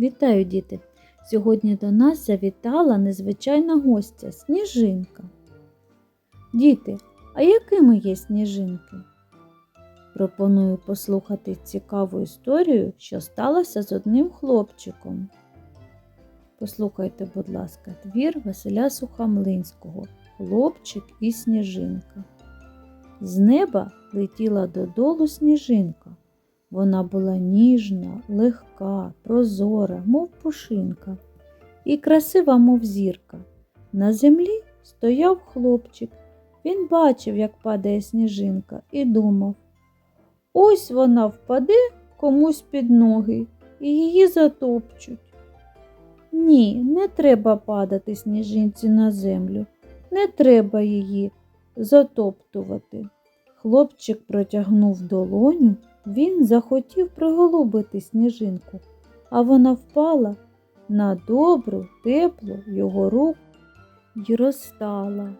Вітаю, діти! Сьогодні до нас завітала незвичайна гостя Сніжинка. Діти, а якими є сніжинки? Пропоную послухати цікаву історію, що сталося з одним хлопчиком. Послухайте, будь ласка, твір Василя Сухамлинського Хлопчик і сніжинка. З неба летіла додолу сніжинка. Вона була ніжна, легка, прозора, мов пушинка, і красива, мов зірка. На землі стояв хлопчик. Він бачив, як падає сніжинка, і думав ось вона впаде комусь під ноги і її затопчуть. Ні, не треба падати сніжинці на землю, не треба її затоптувати. Хлопчик протягнув долоню. Він захотів приголубити сніжинку, а вона впала на добру, теплу його руку й розстала.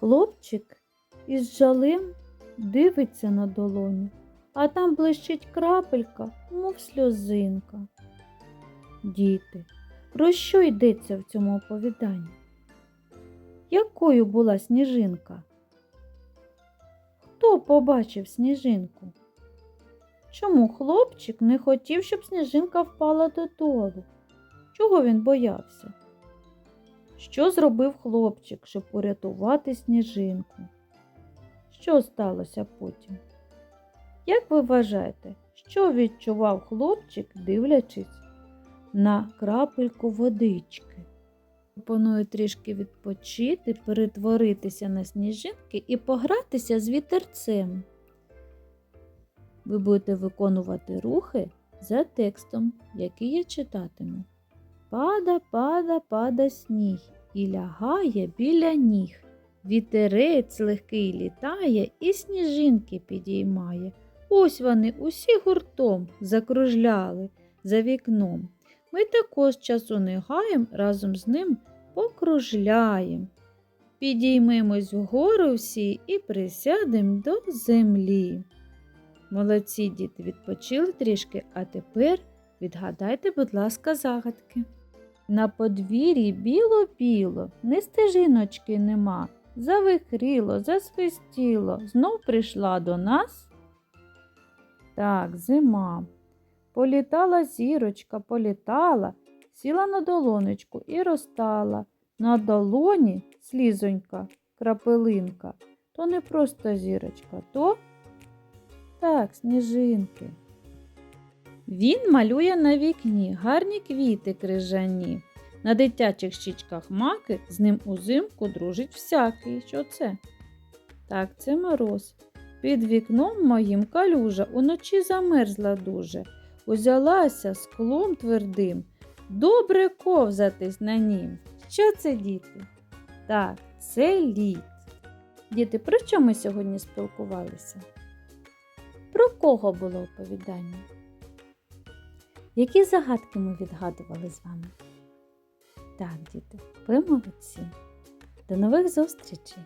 Хлопчик із жалем дивиться на долоню, а там блищить крапелька, мов сльозинка. Діти, про що йдеться в цьому оповіданні? Якою була сніжинка? Хто побачив сніжинку? Чому хлопчик не хотів, щоб сніжинка впала додолу? Чого він боявся? Що зробив хлопчик, щоб урятувати сніжинку? Що сталося потім? Як ви вважаєте, що відчував хлопчик, дивлячись на крапельку водички? Пропоную трішки відпочити, перетворитися на сніжинки і погратися з вітерцем. Ви будете виконувати рухи за текстом, який я читатиму. Пада, пада, пада сніг і лягає біля ніг. Вітерець легкий літає і сніжинки підіймає. Ось вони усі гуртом закружляли за вікном. Ми також часу не гаєм, разом з ним покружляєм. Підіймемось вгору всі і присядем до землі. Молодці діти відпочили трішки, а тепер відгадайте, будь ласка, загадки. На подвір'ї біло-біло, не стежиночки нема. Завихріло, засвистіло, знов прийшла до нас. Так, зима. Політала зірочка, політала, сіла на долонечку і розтала. На долоні слізонька, крапелинка, то не просто зірочка, то так, сніжинки. Він малює на вікні гарні квіти крижані. На дитячих щічках маки з ним узимку дружить всякий. Що це? Так, це мороз. Під вікном моїм калюжа уночі замерзла дуже. Узялася склом твердим. Добре ковзатись на нім. Що це, діти? Так, це лід. Діти, про що ми сьогодні спілкувалися? Про кого було оповідання? Які загадки ми відгадували з вами? Так, діти, ви молодці. До нових зустрічей!